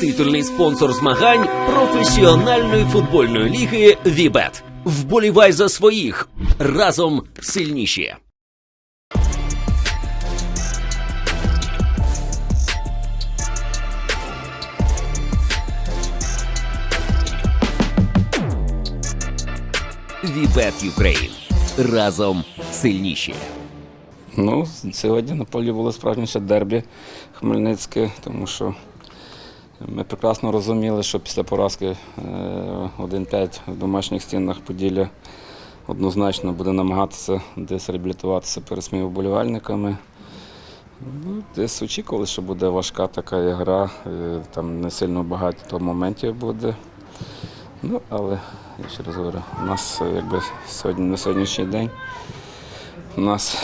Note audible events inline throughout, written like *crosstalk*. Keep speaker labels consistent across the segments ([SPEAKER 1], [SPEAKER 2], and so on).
[SPEAKER 1] Титульний спонсор змагань професіональної футбольної ліги Вібет. Вболівай за своїх разом сильніші. Вібет Юкрейн. Разом сильніші.
[SPEAKER 2] Ну, сьогодні на полі було справжніше дербі Хмельницьке, тому що ми прекрасно розуміли, що після поразки е, 1-5 в домашніх стінах Поділля однозначно буде намагатися десь реабілітуватися перед своїми вболівальниками. Ну, десь очікували, що буде важка така гра, е, там не сильно багато моментів буде. Ну, але я ще раз говорю, у нас е, якби сьогодні на сьогоднішній день у нас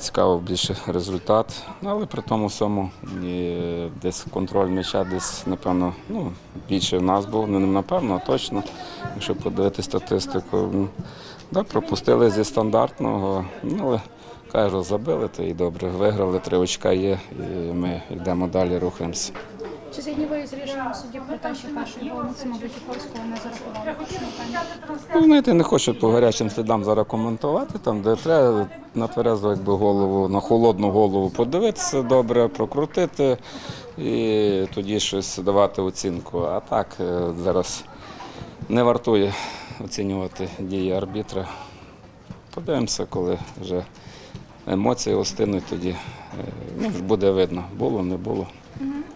[SPEAKER 2] цікаво більше результат, Ну, але при тому всьому десь контроль м'яча, десь, напевно, ну, більше в нас був, не напевно, а точно. Якщо подивитися статистику, ну, да, пропустили зі стандартного, ну, але кажу, забили, то і добре. Виграли, три очка є, і ми йдемо далі, рухаємося.
[SPEAKER 3] Чи згідні ви з рішенням суддів про те, що перший гол Максима Витіховського не зарахували?
[SPEAKER 2] Ну, знаєте, не хочу по гарячим слідам зараз коментувати, там, де треба на тверезу якби, голову, на холодну голову подивитися добре, прокрутити і тоді щось давати оцінку. А так е, зараз не вартує оцінювати дії арбітра. Подивимося, коли вже емоції остинуть, тоді е, ну, буде видно, було, не було.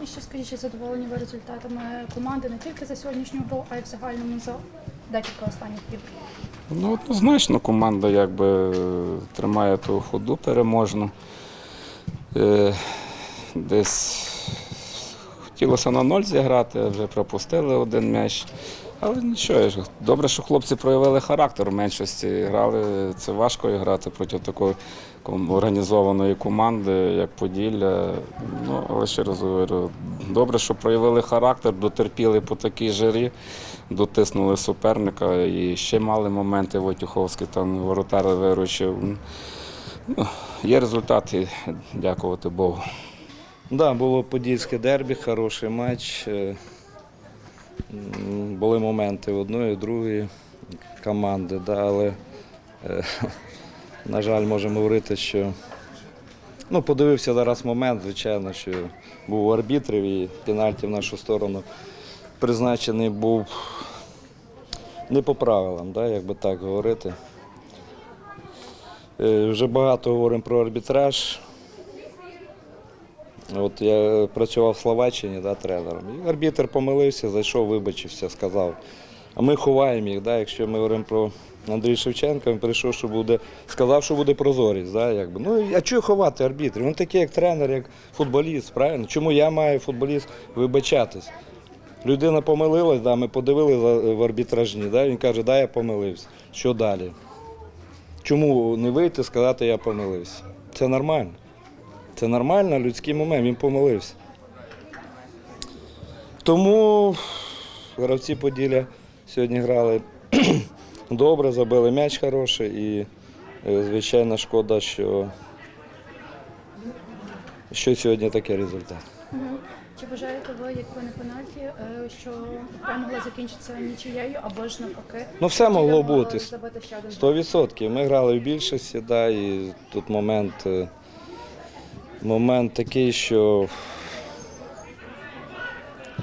[SPEAKER 3] І ще скажіть, чи задоволені ви результатами команди не тільки за сьогоднішню гру, а й в загальному за декілька останніх днів?
[SPEAKER 2] Ну, однозначно, команда якби тримає ту ходу переможну. Е, Десь хотілося на ноль зіграти, вже пропустили один м'яч. Але нічого, добре, що хлопці проявили характер в меншості. Грали, це важко грати проти такої організованої команди, як Поділля. Ну, але ще раз говорю, добре, що проявили характер, дотерпіли по такій жарі, дотиснули суперника і ще мали моменти Войтюховський, там воротар виручив. Ну, є результат і дякувати Богу.
[SPEAKER 4] Да, було подільське дербі, хороший матч. Були моменти одної, другої команди, да, але, е, *laughs* на жаль, можемо говорити, що ну, подивився зараз момент, звичайно, що був арбітрів і пенальті в нашу сторону призначений був не по правилам, да, як би так говорити. Е, Вже багато говоримо про арбітраж. От я працював в Словаччині да, тренером. І арбітр помилився, зайшов, вибачився, сказав. А ми ховаємо їх. Да, якщо ми говоримо про Андрія Шевченка, він прийшов, що буде, сказав, що буде прозорість. Да, якби. Ну, а чого ховати арбітрів? Він такий, як тренер, як футболіст, правильно? Чому я маю футболіст вибачатись? Людина помилилась, да, ми подивилися в арбітражні, да, він каже, да, я помилився. Що далі? Чому не вийти сказати, я помилився? Це нормально. Це нормально, людський момент, він помилився. Тому гравці Поділля сьогодні грали *clears throat* добре, забили м'яч хороший і, е, звичайно, шкода, що, що сьогодні такий результат.
[SPEAKER 3] Чи вважаєте ви, якби не пенальті, е, що гра могла закінчитися нічією або ж навпаки?
[SPEAKER 4] Ну, все могло бути.
[SPEAKER 3] Забити ще один.
[SPEAKER 4] 100%. Ми грали в більшості, да, і тут момент, е, момент такий, що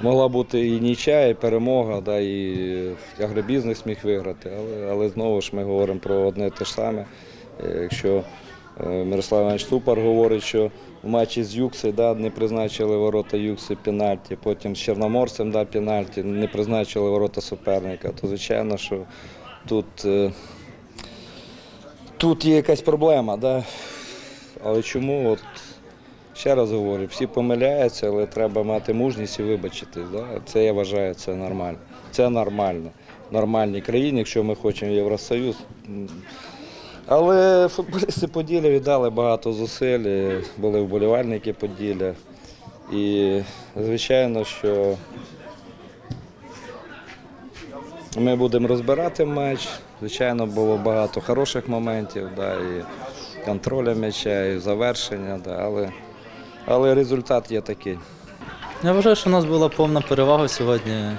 [SPEAKER 4] могла бути і нічия, і перемога, да, і агробізнес міг виграти. Але, але знову ж ми говоримо про одне те ж саме. Е, Якщо е, Мирослав Іванович Тупар говорить, що в матчі з Юкси да, не призначили ворота Юкси пенальті, потім з Чорноморцем да, пенальті, не призначили ворота суперника, то звичайно, що тут. е, Тут є якась проблема, да? але чому? От, ще раз говорю, всі помиляються, але треба мати мужність і вибачитись. Да? Це я вважаю, це нормально. Це нормально. В нормальній країні, якщо ми хочемо Євросоюз. Але футболісти Поділля віддали багато зусиль, були вболівальники Поділля. І звичайно, що ми будемо розбирати матч. Звичайно, було багато хороших моментів, да, і контроля м'яча, і завершення, да, але, але результат є такий.
[SPEAKER 5] Я вважаю, що у нас була повна перевага сьогодні.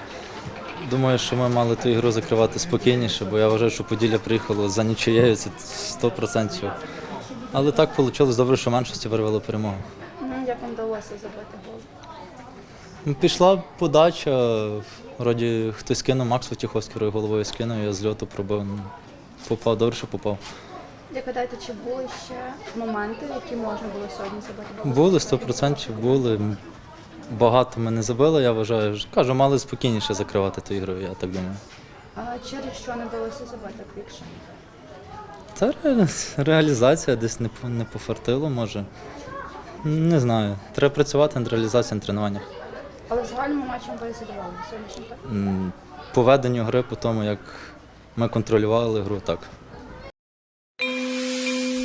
[SPEAKER 5] Думаю, що ми мали ту ігру закривати спокійніше, бо я вважаю, що Поділля приїхало за нічиєю, це 100%. Але так вийшло добре, що меншості вирвало перемогу.
[SPEAKER 6] Ну, як вам вдалося забити гол?
[SPEAKER 5] Ну, Пішла подача, вроді хтось кинув, Макс Вотіховський головою скинув, я з льоту пробив. Ну, Попав, добре, що попав.
[SPEAKER 6] Як гадаєте, чи були ще моменти, які можна було сьогодні забити?
[SPEAKER 5] Були 100% були. Багато ми не забили, я вважаю. Кажу, мали спокійніше закривати ту ігру, я так думаю.
[SPEAKER 6] А через що не вдалося забити більше?
[SPEAKER 5] Це ре- реалізація десь не, по- не пофартило, може. Не знаю. Треба працювати над реалізацією на тренуваннях.
[SPEAKER 6] Але в загальному матчем ви задоволені сьогоднішнім так?
[SPEAKER 5] М, По веденню гри, по тому, як ми контролювали гру, так.